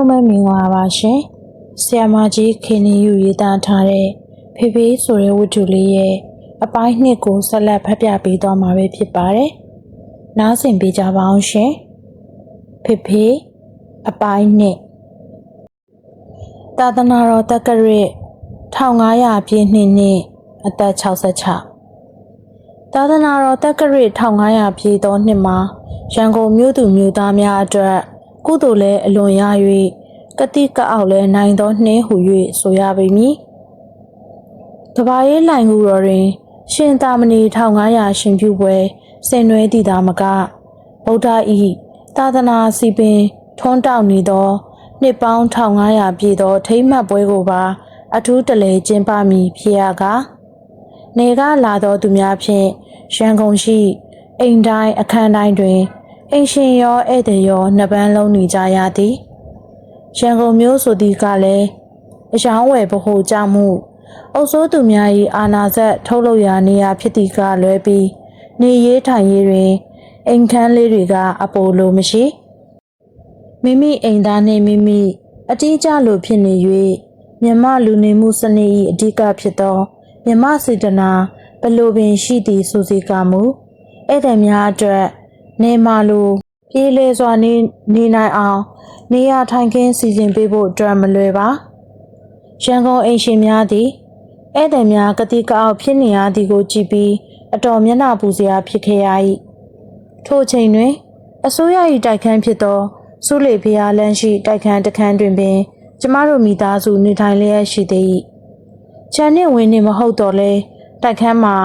လုံးပဲမင်္ဂလာပါရှင်။ဆီယမကြီးခင်နေယူရေးသားထားတဲ့ဖေဖေဆိုတဲ့ဝတ္ထုလေးရဲ့အပိုင်းနှစ်ကိုဆက်လက်ဖတ်ပြပေးသွားမှာပဲဖြစ်ပါတယ်။နားဆင်ပေးကြပါအောင်ရှင်။ဖေဖေအပိုင်းနှစ်သာသနာတော်တက္ကရာ1500ပြည့်နှစ်နှစ်အသက်66သာသနာတော်တက္ကရာ1500ပြည့်သောနှစ်မှာရန်ကုန်မြို့သူမြို့သားများအတွက် ကုသိုလ်လည်းအလွန်ရ၍ကတိကအောက်လည်းနိုင်သောနှင်းဟု၍ဆိုရပေမည်။တဘာရေးလိုင်ကူတော်တွင် ရှင်သာမဏေ1500ရှင်ပြုပွဲဆင်နွှဲသည့်သာမကဗုဒ္ဓဤသာသနာစီပင်ထွန်းတောက်နေသောနှစ်ပေါင်း1500ပြည့်သောထိမ့်မှတ်ပွဲကိုပါ အထူးတလဲကျင်းပမည်ဖြစ်ရကားနေကလာသောသူများဖြင့်ရန်ကုန်ရှိအိမ်တိုင်းအခန်းတိုင်းတွင် အိမ်ရှင်ရောဧည့်သည်ရောနှစ်ပန်းလုံးနေကြရသည်ရန်ကုန်မျိုးဆိုသည်ကလည်းအယောင်းဝယ်ဗဟုကြမှုအုပ်စိုးသူများ၏အာနာဇက်ထုတ်လုပ်ရာနေရာဖြစ်သည်ကလွဲပြီးနေရေးထိုင်ရေးတွင်အိမ်ခန်းလေးတွေကအပိုလိုမရှိမိမိအိမ်သားနှင့်မိမိအတိအကျလိုဖြစ်နေ၍မြမလူနေမှုစနစ်၏အဓိကဖြစ်သောမြမစေတနာဘလိုပင်ရှိသည်ဆိုစီကမူဧည့်သည်များအတွက် နေမာလိုပြေးလဲစွာနေနေနိုင်အောင် နေရာထိုင်ခင်းစီစဉ်ပေးဖို့အတွက်မလွယ်ပါရန်ကုန်အိမ်ရှင်များသည်ဧည့်သည်များကတိကအောက်ဖြစ်နေရသည်ကိုကြည့်ပြီးအတော်မျက်နှာပူစရာဖြစ်ခဲ့ရ၏ထို့ချိန်တွင် အစိုးရ၏တိုက်ခန်းဖြစ်သောစုလေဖျားလန်းရှိတိုက်ခန်းတစ်ခန်းတွင်ပင် ကျမတို့မိသားစုနေထိုင်လျက်ရှိသေး၏ချန်နှင့်ဝင်းနှင့်မဟုတ်တော့လဲတိုက်ခန်းမှာ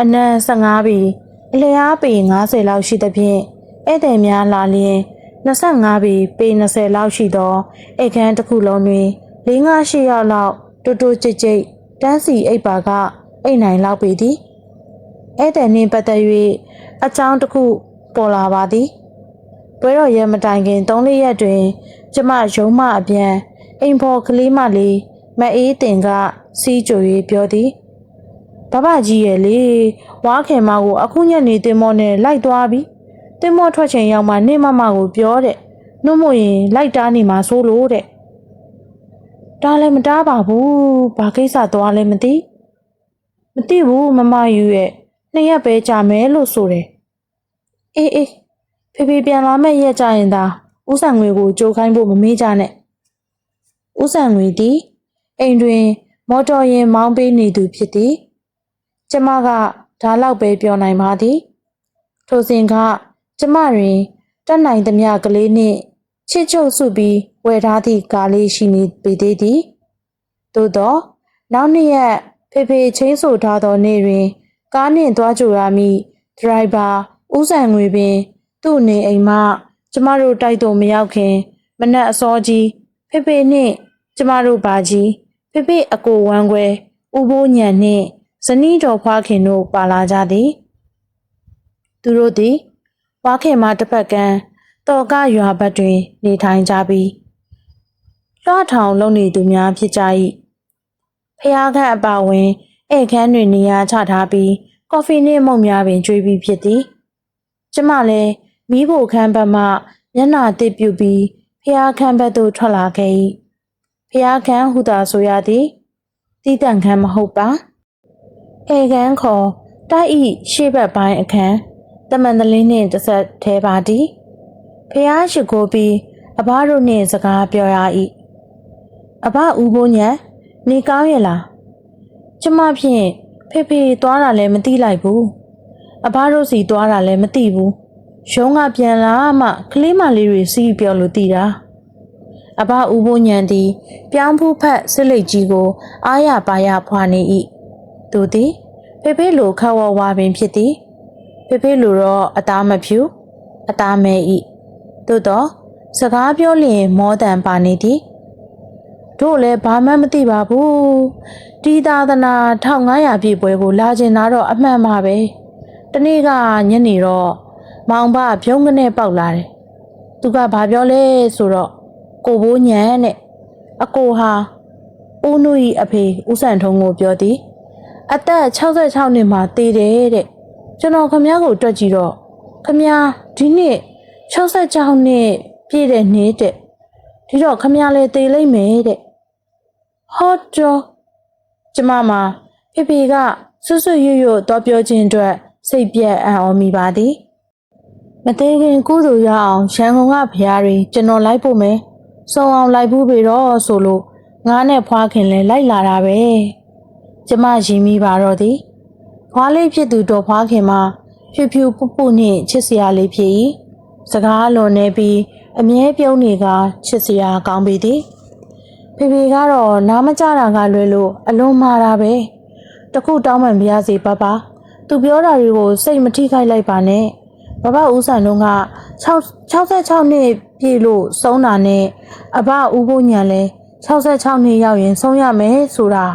အနံ15ပြီ အလျားပေ90လောက်ရှိသဖြင့်ဧည့်သည်များလာလျင်25ပေပေ20လောက်ရှိသောအိတ်ခန်းတစ်ခုလုံးတွင်၄ -8 ယောက်လောက်တူတူကြိတ်ကြိတ်တန်းစီအိပ်ပါကအိတ်နိုင်လောက်ပေသည်ဧည့်သည်နှင့်ပတ်သက်၍အကြောင်းတစ်ခုပေါ်လာပါသည်ပွဲတော်ရဲ့မတိုင်ခင်3-4ရက်တွင် ကျမရုံးမအပြန်အိမ်ဖော်ကလေးမလေးမအေးတင်ကစီးကြွေပြောသည် ဘဘကြီးရဲ့လေဝါခင်မကိုအခုညနေတင်မောနဲ့လိုက်သွားပြီတင်မောထွက်ချိန်ရောက်မှနေမမကိုပြောတဲ့နှုတ်မို့ရင်လိုက်တားနေမှာဆိုလို့တဲ့တားလည်းမတားပါဘူးဘာကိစ္စသွားလဲမသိမသိဘူးမမယူရဲ့နှစ်ရက်ပဲကြာမယ်လို့ဆိုတယ်အေးအေးဖေဖေပြန်လာမဲ့ရက်ကြရင်သာဥဆန်ငွေကိုကြိုခိုင်းဖို့မမေးကြနဲ့ဥဆန်ငွေသည်အိမ်တွင် မော်တော်ယာဉ်မောင်းပေးနေသူဖြစ်သည် ကျမကဒါလောက်ပဲပြောနိုင်ပါသည် ထိုစဉ်ကကျမတွင်တက်နိုင်သမျှကလေးနှင့်ချစ်ချုပ်စုပြီးဝယ်ထားသည့်ကားလေးရှိနေပေသေးသည်သို့သောနောက်နှစ်ရက်ဖေဖေချင်းဆိုထားသောနေ့တွင် ကားနှင့်သွားကြရမည့်ဒရိုင်ဘာဦးဆန်ငွေပင် သူ့နေအိမ်မှကျမတို့တိုက်တော်မရောက်ခင် မနက်အစောကြီးဖေဖေနှင့် ကျမတို့ဘာကြီးဖေဖေအကိုဝမ်းခွဲဥပိုးညံနှင့် ဇနီးတော်ဖွားခင်တို့ပါလာကြသည် သူတို့သည်ဖွားခင်မှတစ်ဖက်ကန်းတော်ကရွာဘက်တွင် နေထိုင်ကြပြီးလွှတ်ထောင်လုံနေသူများဖြစ်ကြ၏ဖျားခန့်အပါဝင်ဧည့်ခန်းတွင်နေရာချထားပြီးကော်ဖီနှင့်မုန့်များပင်ကျွေးပြီးဖြစ်သည်ကျမလည်းမိဖို့ခန်းဘက်မှမျက်နှာတစ်ပြုတ်ပြီးဖျားခန်းဘက်သို့ထွက်လာခဲ့၏ဖျားခန်းဟူသာဆိုရသည်တီးတန့်ခန်းမဟုတ်ပါ ဧကန်းခေါ်တိုက်ဤရှေ့ဘက်ပိုင်းအခန်းတမန်တလင်းနှင့်တစ်ဆက်သေးပါသည်ဖျားရှိကိုပြီးအဘတို့နှင့်စကားပြောရ၏အဘဦးဘိုးညံနေကောင်းရဲ့လားကျမဖြင့်ဖေဖေသွားတာလည်းမသိလိုက်ဘူးအဘတို့စီသွားတာလည်းမသိဘူးရုံးကပြန်လာမှကလေးမလေးတွေစီးပြောလို့တည်တာအဘဦးဘိုးညံသည်ပြောင်းဖူးဖက်စစ်လိတ်ကြီးကို အားရပါရဖွာနေ၏ သူသည်ဖေဖေလိုခက်ဝဝပင်ဖြစ်သည်ဖေဖေလိုတော့အသားမဖြူအသားမဲ၏သို့တော့စကားပြောလျင်မောတန်ပါနေသည်တို့လည်းဘာမှမသိပါဘူးဒီသာသနာ1500ပြည့်ပွဲကိုလာကျင်တာတော့အမှန်ပါပဲတနေ့ကညနေတော့မောင်ဘဖြုံးကနေပေါက်လာတယ်သူကဘာပြောလဲဆိုတော့ကိုဘိုးညံနဲ့အကိုဟာဦးနုဤအဖေဦးဆန်ထုံးကိုပြောသည် အသက်66နှစ်မှာတည်တယ်တဲ့ကျွန်တော်ခမ ्या ကိုတွက်ကြည့်တော့ခမ ्या ဒီနှစ်66နှစ်ပြည့်တဲ့နေ့တဲ့ဒီတော့ခမရလဲတေလိမ့်မယ်တဲ့ဟောတော့ကျမမှာဖေဖေကဆွဆွရွရွတော့ပြောခြင်းအတွက်စိတ်ပြက်အံ့ဩမိပါသည်မသေးခင်ကုသိုလ်ရအောင်ရန်ကုန်ကဖရားတွေကျွန်တော်လိုက်ဖို့မယ်စုံအောင်လိုက်ဘူးပေတော့ဆိုလို့ငားနဲ့ဖွားခင်လဲလိုက်လာတာပဲ ကျမရင်မိပါတော့သည်ဖွားလေးဖြစ်သူတော်ဖွားခင်မှာဖြူဖြူပူပူနှင့်ချစ်စရာလေးဖြစ်၏စကားလွန်နေပြီးအမြဲပြုံးနေကချစ်စရာကောင်းပေသည်ဖေဖေကတော့နားမကြတာကလွယ်လို့အလွန်မာတာပဲတခုတောင်းပန်ပြရစီပပသူပြောတာတွေကိုစိတ်မထိခိုက်လိုက်ပါနဲ့ဘဘဦးဆန်တို့က6 66နှစ်ပြည့်လို့ဆုံးတာနဲ့အဘဦးဖို့ညံလဲ66နှစ်ရောက်ရင်ဆုံးရမယ်ဆိုတာ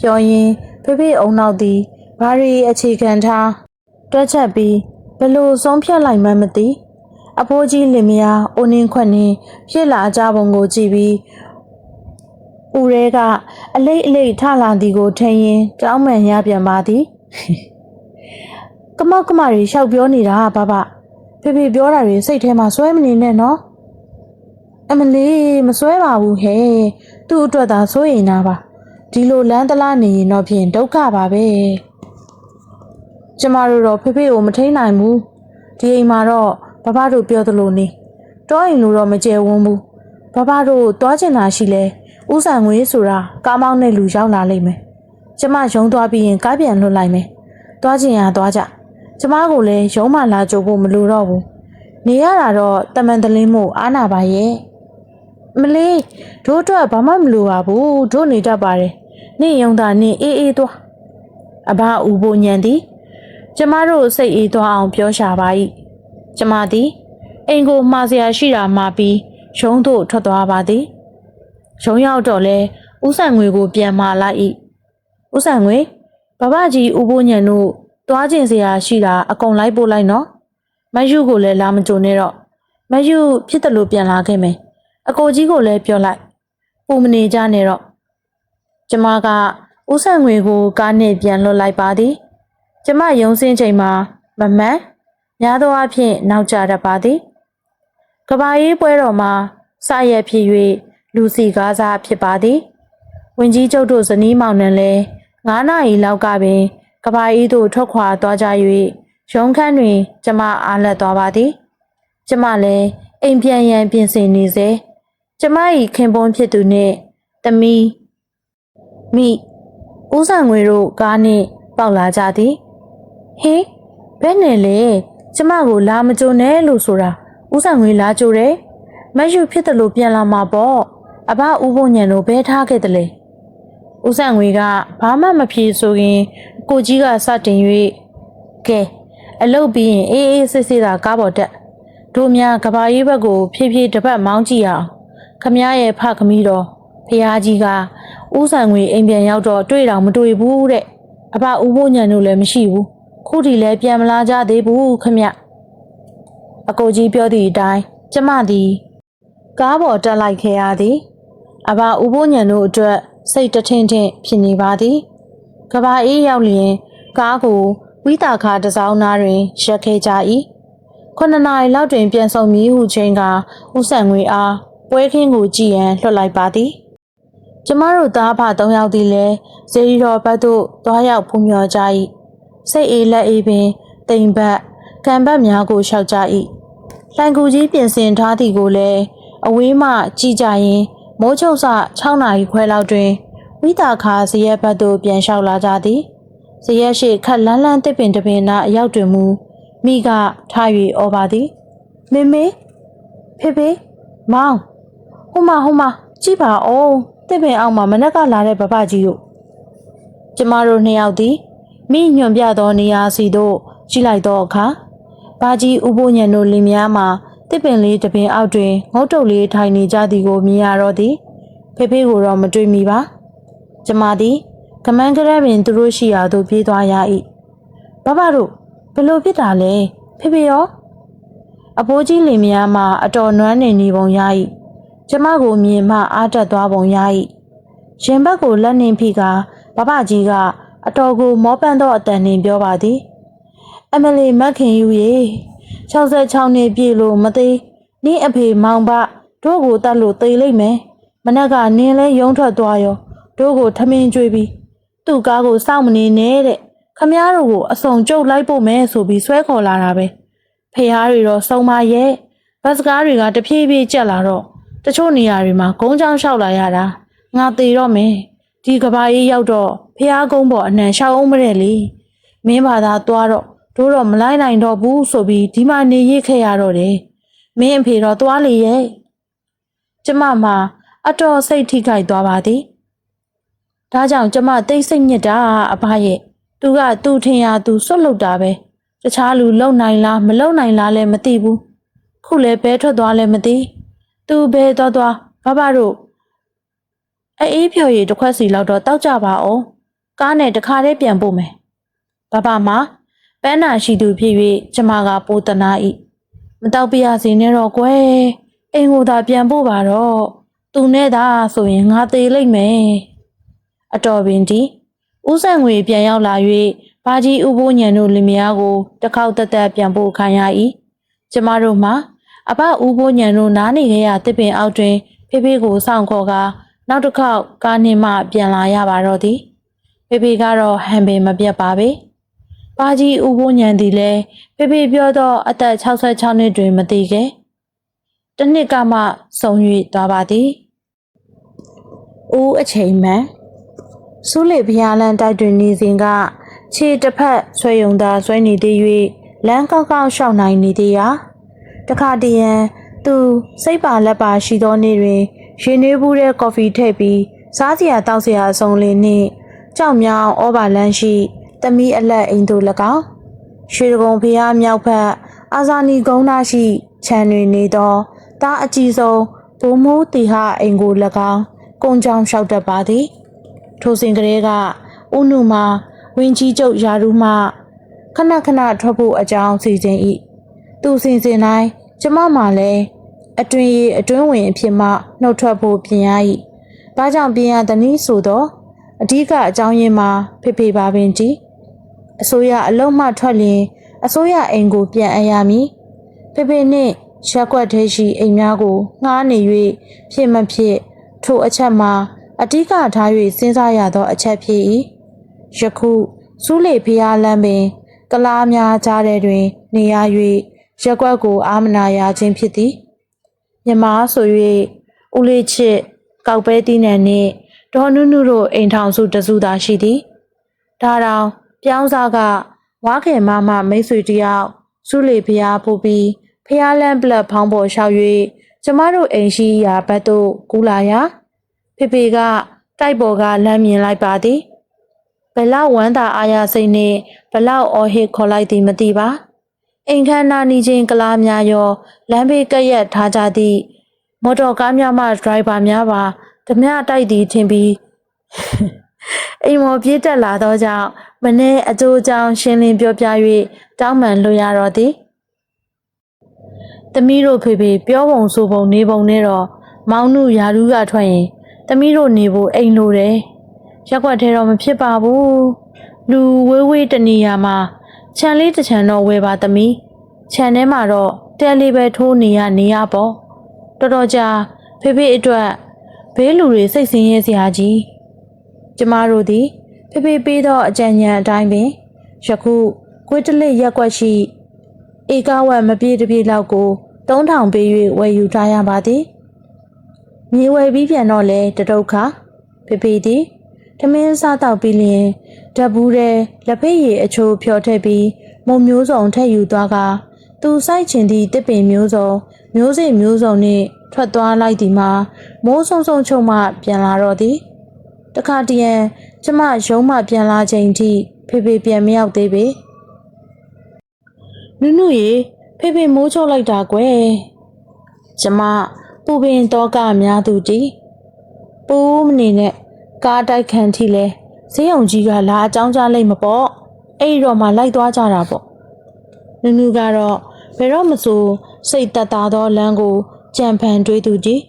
ပြောရင်ဖေဖေအုံနောက်သည်ဘာရီအခြေခံထားတွက်ချက်ပြီးဘလို့ဆုံးဖြတ်လိုက်မှန်းမသိအဖိုးကြီးလင်မယားအိုနင်းခွက်နင်းဖြစ်လာကြပုံကိုကြည့်ပြီးဦးရဲကအလိတ်အလိတ်ထလာသည်ကိုထင်ရင်တောင်းမှန်ရပြန်ပါသည်ကမောက်ကမတွေရှောက်ပြောနေတာဘဘဖေဖေပြောတာတွေစိတ်ထဲမှာစွဲမနေနဲ့နော်အမလေးမစွဲပါဘူးဟဲ့သူ့အတွက်သာစိုးရင်နာပါ ဒီလိုလမ်းတလားနေရင်တော့ဖြင့်ဒုက္ခပါပဲကျမတို့တော့ဖေဖေကိုမထိန်နိုင်ဘူးဒီအိမ်မှာတော့ဘဘတို့ပြောသလိုနေတောအိမ်လိုတော့မကျယ်ဝန်းဘူးဘဘတို့သွားချင်တာရှိလဲဥဆန်ငွေဆိုတာကားမောင်းတဲ့လူရောက်လာလိမ့်မယ်ကျမရုံသွားပြီးရင်ကားပြန်လွတ်လိုက်မယ်သွားချင်ရသွားကြကျမကိုလည်းရုံးမှလာကြိုးဖို့မလိုတော့ဘူးနေရတာတော့တမန်တလင်းမို့အားနာပါရဲ့မလေးတို့အတွက်ဘာမှမလိုပါဘူးတို့နေတတ်ပါတယ် နေယုံတာနေအေးအေးသွားအဘဦးဖို့ညံသည်ကျမတို့စိတ်အေးသွားအောင်ပြောရှာပါ၏ကျမသည်အိမ်ကိုမှားစရာရှိတာမှာပြီးရုံးသို့ထွက်သွားပါသည်ရုံးရောက်တော့လဲဥဆန်ငွေကိုပြန်มาလိုက်၏ဥဆန်ငွေဘဘကြီးဦးဖို့ညံတို့သွားကျင်စရာရှိတာအကုန်လိုက်ပို့လိုက်နော်မယူကိုလည်းလာမကြုံနဲ့တော့မယူဖြစ်တယ်လို့ပြန်လာခဲ့မယ်အကိုကြီးကိုလည်းပြောလိုက်ပူမနေကြနဲ့တော့ ကျမကဥဆန်ငွေကိုကားနဲ့ပြန်လွတ်လိုက်ပါသည်ကျမယုံစင်းချိန်မှာမမှန်များသောအားဖြင့်နောက်ကျတတ်ပါသည်ကဘာရေးပွဲတော်မှာစရက်ဖြစ်၍လူစီကားစားဖြစ်ပါသည်ဝင်ကြီးကျုပ်တို့ဇနီးမောင်နှံလဲ9နာရီလောက်ကပင်ကဘာရေးသို့ထွက်ခွာသွားကြ၍ရုံးခန်းတွင် ကျမအားလက်သွားပါသည် ကျမလည်းအိမ်ပြန်ရန်ပြင်ဆင်နေစေကျမ၏ခင်ပွန်းဖြစ်သူနှင့်တမီ မိဦးဆောင်ငွေတို့ကားနှင့်ပေါက်လာကြသည်ဟင်ဘယ်နဲ့လဲကျမကိုလာမကြုံနဲ့လို့ဆိုတာဦးဆောင်ငွေလာကြိုတယ်မယူဖြစ်တယ်လို့ပြန်လာမှာပေါ့အဘဦးဘုံညံတို့ဘဲထားခဲ့တယ်လေဦးဆောင်ငွေကဘာမှမဖြေဆိုရင် ကိုကြီးကစတင်၍ကဲအလုပ်ပြီးရင်အေးအေးဆေးဆေးသာကားပေါ်တက်တို့များကဘာရေးဘက်ကိုဖြည်းဖြည်းတစ်ပတ်မောင်းကြည့်အောင်ခမည်းရဲ့ဖခမီးတော်ဖះကြီးက ဥဆန်ငွေအိမ်ပြန်ရောက်တော့တွေ့တော့မတွေ့ဘူးတဲ့အဖဦးဖို့ညံတို့လည်းမရှိဘူးခုထိလည်းပြန်မလာကြသေးဘူးခမအကိုကြီးပြောသည့်အတိုင်းကျမသည်ကားပေါ်တက်လိုက်ခဲ့ရသည်အဖဦးဖို့ညံတို့အတွက်စိတ်တထင်းထင်းဖြစ်နေပါသည်ကဘာအေးရောက်လျင်ကားကိုဝိတာခါတစ်စောင်းသားတွင်ရက်ခဲ့ကြ၏ခုနှစ်နာရီလောက်တွင်ပြန်ဆောင်မည်ဟုချိန်ကဥဆန်ငွေအားပွဲခင်းကိုကြည်ရန်လွှတ်လိုက်ပါသည် ကျမတို့သားဖ၃ယောက်သည်လည်းဇေရီတော်ဘက်သို့သွားရောက်ဖူးမြော်ကြ၏စိတ်အေးလက်အေးပင်တိမ်ဘက်ကံဘက်များကိုရှောက်ကြ၏လှန်ကူကြီးပြင်ဆင်ထားသည်ကိုလည်းအဝေးမှကြည့်ကြရင်မိုးချုပ်စ6နာရီခွဲလောက်တွင်ဝိတာခါဇရက်ဘက်သို့ပြန်လျှောက်လာကြသည်ဇရက်ရှိခက်လန်းလန်းတစ်ပင်တစ်ပင်နာအရောက်တွင်မူမိကထား၍ဩပါသည်မေမေဖေဖေမောင်ဟိုမဟိုမကြည့်ပါဦး တစ်ပင်အောက်မှာမနက်ကလာတဲ့ဘဘကြီးတို့ကျမတို့နှစ်ယောက်သည်မိညွန်ပြသောနေရာစီသို့ကြည့်လိုက်သောအခါဘာကြီးဥပိုးညံတို့လင်များမှာတစ်ပင်လေးတစ်ပင်အောက်တွင်ငုတ်တုတ်လေးထိုင်နေကြသည်ကိုမြင်ရတော့သည်ဖေဖေကိုတော့မတွေ့မိပါကျမသည်ကမန်းကရက်ပင်သူတို့ရှိရာသို့ပြေးသွားရ၏ဘဘတို့ဘယ်လိုဖြစ်တာလဲဖေဖေရောအဖိုးကြီးလင်မယားမှအတော်နွမ်းနေနေပုံရ၏ ကျမကိုမြင်မှအားတက်သွားပုံရ၏ရင်ဘက်ကိုလက်နှင်ဖိကဘဘကြီးကအတော်ကိုမောပန်းသောအတန်နှင်ပြောပါသည်အမလီမက်ခင်ယူရေ66နှစ်ပြည့်လို့မသေးနင်းအဖေမောင်ဘတို့ကိုတတ်လို့သေလိမ့်မယ်မနက်ကနင်းလဲရုံးထွက်သွားရောတို့ကိုထမင်းကျွေးပြီးသူ့ကားကိုစောင့်မနေနဲ့တဲ့ခမည်းတော်ကိုအစုံကျုပ်လိုက်ဖို့မယ်ဆိုပြီးဆွဲခေါ်လာတာပဲဖះတွေတော့စုံမရဲ့ဘတ်စကားတွေကတဖြည်းဖြည်းကျက်လာတော့ တချို့နေရာတွေမှာဂုံးချောင်းလျှောက်လာရတာငါသေးတော့မယ်ဒီကဘာကြီးရောက်တော့ဖះကုန်းပေါ်အနှံရှောက်အောင်မတဲ့လေမင်းဘာသာသွားတော့တို့တော့မလိုက်နိုင်တော့ဘူးဆိုပြီးဒီမှာနေရခဲ့ရတော့တယ်မင်းအဖေတော့သွားလေရဲ့ကျမမှာအတော်စိတ်ထိခိုက်သွားပါသည်။ဒါကြောင့်ကျမတိတ်ဆိတ်ညစ်တာအဖရဲ့သူကသူ့ထင်ရသူစွတ်လုတာပဲ။တခြားလူလုံနိုင်လားမလုံနိုင်လားလည်းမသိဘူး။ခုလည်းဘဲထွက်သွားလည်းမသိ။ သူဘဲသွားသွားဘဘတို့အေးဖြော်ရည်တစ်ခွက်စီလောက်တော့တောက်ကြပါအောင်။ကားနဲ့တခါတည်းပြန်ပို့မယ်။ဘဘမှာပန်းနာရှိသူဖြစ်၍ကျမကပိုတနာ၏မတောက်ပြရစီနဲ့တော့ကွယ်အိမ်ကိုသာပြန်ပို့ပါတော့သူနဲ့သာဆိုရင်ငါသေးလိမ့်မယ်အတော်ပင်ဒီဦးဆန်ငွေပြန်ရောက်လာ၍ဘာကြီးဥပိုးညံတို့လင်မယားကိုတစ်ခေါက်တက်တက်ပြန်ပို့ခံရ၏ကျမတို့မှာ အဘဥပိုးညံတို့နားနေခဲ့ရတစ်ပင်အောက်တွင် ဖေဖေကိုစောင့်ခေါ်ကနောက်တစ်ခေါက်ကားနှင်းမှပြန်လာရပါတော့သည်ဖေဖေကတော့ဟန်ပင်မပြတ်ပါပဲ။ပါကြီးဦးဘိုးညံသည်လည်းဖေဖေပြောသောအသက်66နှစ်တွင်မတည်ခဲ့။တစ်နှစ်ကမှဆုံ၍သွားပါသည်။ဦးအချိန်မှန်စူးလေဘုရားလန်တိုက်တွင်နေစဉ်ကခြေတစ်ဖက်ဆွဲယုံသာဆွဲနေသေး၍လမ်းကောက်ကောက်ရှောက်နိုင်နေသေးရာ တခါတည်းရန်သူစိတ်ပါလက်ပါရှိသောနေ့တွင်ရေနွေးဘူးတဲ့ကော်ဖီထည့်ပြီးစားစရာတောက်စရာအစုံလေးနှင့်ကြောက်မြောင်ဩဘာလန်းရှိတမီးအလက်အိမ်တို့၎င်းရွှေကုံဖျားမြောက်ဖက်အာဇာနီကုန်းသားရှိခြံတွင်နေသောတားအကြီးဆုံးဘုံမိုးတီဟာအိမ်ကို၎င်းကုန်းချောင်းလျှောက်တတ်ပါသည်ထိုစဉ်ကလေးကဥနုမှာဝင်းကြီးကျုပ်ယာရုမှခဏခဏထွက်ဖို့အကြောင်းစီစဉ်၏ သူစဉ်စဉ်တိုင်းကျမမှလည်းအတွင်ရီအတွင်းဝင်အဖြစ်မှနှုတ်ထွက်ဖို့ပြင်ရ၏ဘာကြောင့်ပြင်ရသနည်းဆိုတော့အဓိကအကြောင်းရင်းမှာဖေဖေပါပင်ကြည်အစိုးရအလုံးမှထွက်လျင်အစိုးရအိမ်ကိုပြန်အပ်ရမည်ဖေဖေနှင့်ရက်ကွက်သေးရှိအိမ်များကိုငှားနေ၍ဖြစ်မဖြစ်ထိုအချက်မှာအဓိကထား၍စဉ်းစားရသောအချက်ဖြစ်၏ယခုစူးလေဖျားလမ်းပင် ကလားများကြားထဲတွင် နေရ၍ ရက်ကွက်ကိုအာမနာရခြင်းဖြစ်သည်မြမဆို၍ဦးလေးချစ်ကောက်ပဲတီးနံနှင့်ဒေါ်နုနုတို့အိမ်ထောင်စုတစုသာရှိသည်ဒါတောင်ပြောင်းစားကဝါခင်မမမိတ်ဆွေတယောက်စုလေဖျားပို့ပြီးဖျားလန်းပလက်ဖောင်းပေါ်လျှောက်၍ကျမတို့အိမ်ရှိရာဘက်သို့ကူးလာရာဖေဖေကတိုက်ပေါ်ကလမ်းမြင်လိုက်ပါသည်ဘလောက်ဝမ်းသာအားရစိတ်နှင့်ဘလောက်အော်ဟစ်ခေါ်လိုက်သည်မသိပါ အိမ်ခမ်းနာနီချင်းကလားများရောလမ်းဘေးကပ်ရက်ထားကြသည့်မော်တော်ကားများမှဒရိုင်ဘာများပါဓမြတိုက်သည်ထင်ပြီးအိမ်မော်ပြေးတက်လာသောကြောင့်မနေ့အကျိုးကြောင့်ရှင်းလင်းပြောပြ၍တောင်းပန်လွှတ်ရတော့သည်သမီးတို့ဖေဖေပြောပုံဆိုပုံနေပုံနဲ့တော့မောင်နုယာရူးကထွက်ရင်သမီးတို့နေဖို့အိမ်လိုတယ်ရက်ွက်ထဲတော့မဖြစ်ပါဘူးလူဝေးဝေးတနေရာမှာ ခြံလေးတစ်ခြံတော့ဝယ်ပါသမီးခြံထဲမှာတော့တဲလေးပဲထိုးနေရနေရပေါ့တော်တော်ကြာဖေဖေအတွက်ဘေးလူတွေစိတ်ဆင်းရဲစရာကြီးကျမတို့သည်ဖေဖေပေးသောအကြံဉာဏ်အတိုင်းပင်ယခုကွေးတလစ်ရက်ကွက်ရှိဧကဝက်မပြေတပြေလောက်ကို3000ပေး၍ဝယ်ယူထားရပါသည်မြေဝယ်ပြီးပြန်တော့လဲတဒုက္ခဖေဖေသည်ထမင်းစားတော့ပြီးလျင် ဓာတ်ဘူးတဲ့လက်ဖက်ရည်အချိုးဖြော်ထည့်ပြီးမုံမျိုးစုံထည့်ယူသွားကသူစိုက်ချင်သည့်တစ်ပင်မျိုးစုံမျိုးစိမျိုးစုံနှင့်ထွက်သွားလိုက်သည်မှာမိုးဆုံဆုံချုံမှပြန်လာတော့သည်တခါတည်းရန်ကျမရုံးမှပြန်လာချိန်ထိဖေဖေပြန်မရောက်သေးပေနုနုရေဖေဖေမိုးချုပ်လိုက်တာကွယ်ကျမပူပင်တော့ကများသူတီပူးမနေနဲ့ကားတိုက်ခံထိလဲ ဈေးအောင်ကြီးကလာအကြောင်းကြားလိုက်မပေါ့အဲ့ဒီတော့မှလိုက်သွားကြတာပေါ့နုနုကတော့ဘယ်တော့မဆိုစိတ်တက်တာသောလမ်းကိုကြံဖန်တွေးသူကြီး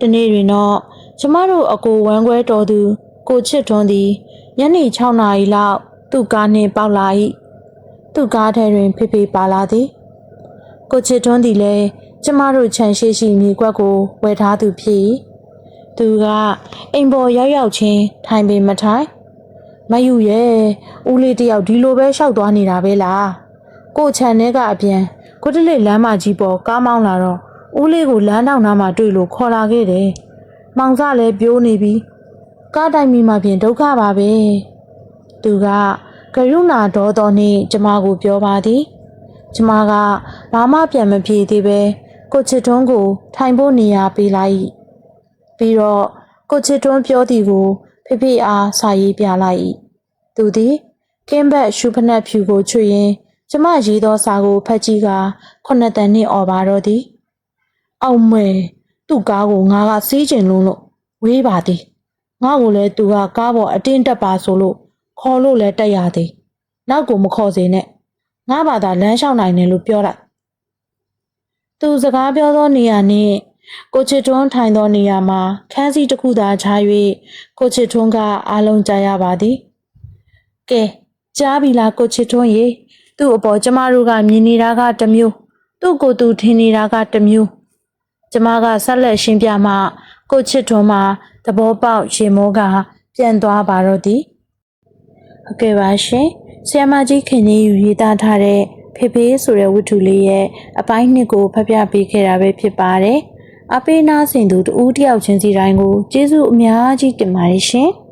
တနေ့တွင်တော့ကျမတို့အကိုဝမ်းခွဲတော်သူကိုချစ်ထွန်းသည်ညနေ6နာရီလောက်သူ့ကားနှင့်ပေါက်လာ၏သူ့ကားထဲတွင်ဖေဖေပါလာသည်ကိုချစ်ထွန်းသည်လည်းကျမတို့ခြံရှိရှိမြေကွက်ကိုဝယ်ထားသူဖြစ်၏သူကအိမ်ပေါ်ရောက်ရောက်ချင်းထိုင်ပေမထိုင် မယူရဲ့ဦးလေးတယောက်ဒီလိုပဲရှောက်သွားနေတာပဲလားကို့ခြံထဲကအပြန်ကိုတလေးလမ်းမကြီးပေါ်ကားမောင်းလာတော့ဦးလေးကိုလမ်းတောင်နားမှာတွေ့လို့ခေါ်လာခဲ့တယ်မောင်စလည်းပြိုးနေပြီကားတိုင်မီမှပြင်ဒုက္ခပါပဲသူကကရုဏာဒေါသောနှင့်ကျမကိုပြောပါသည်ကျမကဘာမှပြန်မဖြေသေးပဲကိုချစ်ထွန်းကို ထိုင်ဖို့နေရာပေးလိုက်၏ပြီးတော့ကိုချစ်ထွန်းပြောသည်ကို ဖေဖေအားစာရေးပြလိုက်၏သူသည်ကင်းဘက်ရှုဖနက်ဖြူကိုချွေရင်ကျမရေးသောစာကိုဖတ်ကြည့်ကခုနှစ်တန်နှင့်អော်ပါတော့သည်အောင်မဲသူ့ကားကိုငါကစီးကျင်လုံးလို့ဝေးပါသည်ငါ့ကိုလည်းသူကကားပေါ်အတင်းတက်ပါဆိုလို့ခေါ်လို့လည်းတက်ရသည်နောက်ကိုမခေါ်စေနဲ့ငါဘာသာလမ်းလျှောက်နိုင်တယ်လို့ပြောလိုက်။သူစကားပြောသောနေရာနှင့် ကိုချစ်ထွန်းထိုင်သောနေရာမှာခန်းစီတစ်ခုသာခြား၍ကိုချစ်ထွန်းကအားလုံးကြားရပါသည်။ကဲကြားပြီလားကိုချစ်ထွန်းရေသူ့အပေါ်ကျမတို့ကမြင်နေတာကတစ်မျိုးသူ့ကိုယ်သူထင်နေတာကတစ်မျိုးကျမကဆက်လက်ရှင်းပြမှကိုချစ်ထွန်းမှာသဘောပေါက်ရေမောကပြန်သွားပါတော့သည်ဟုတ်ကဲ့ပါရှင်။ဆီယမကြီးခင်ကြီးယူရေးသားထားတဲ့ဖေဖေဆိုတဲ့ဝတ္ထုလေးရဲ့အပိုင်းနှစ်ကိုဖတ်ပြပေးခဲ့တာပဲဖြစ်ပါတယ်။ အပေးနာစင်သူတူဦးတယောက်ချင်းစီတိုင်းကိုကျေးဇူးအများကြီးတင်ပါတယ်ရှင်။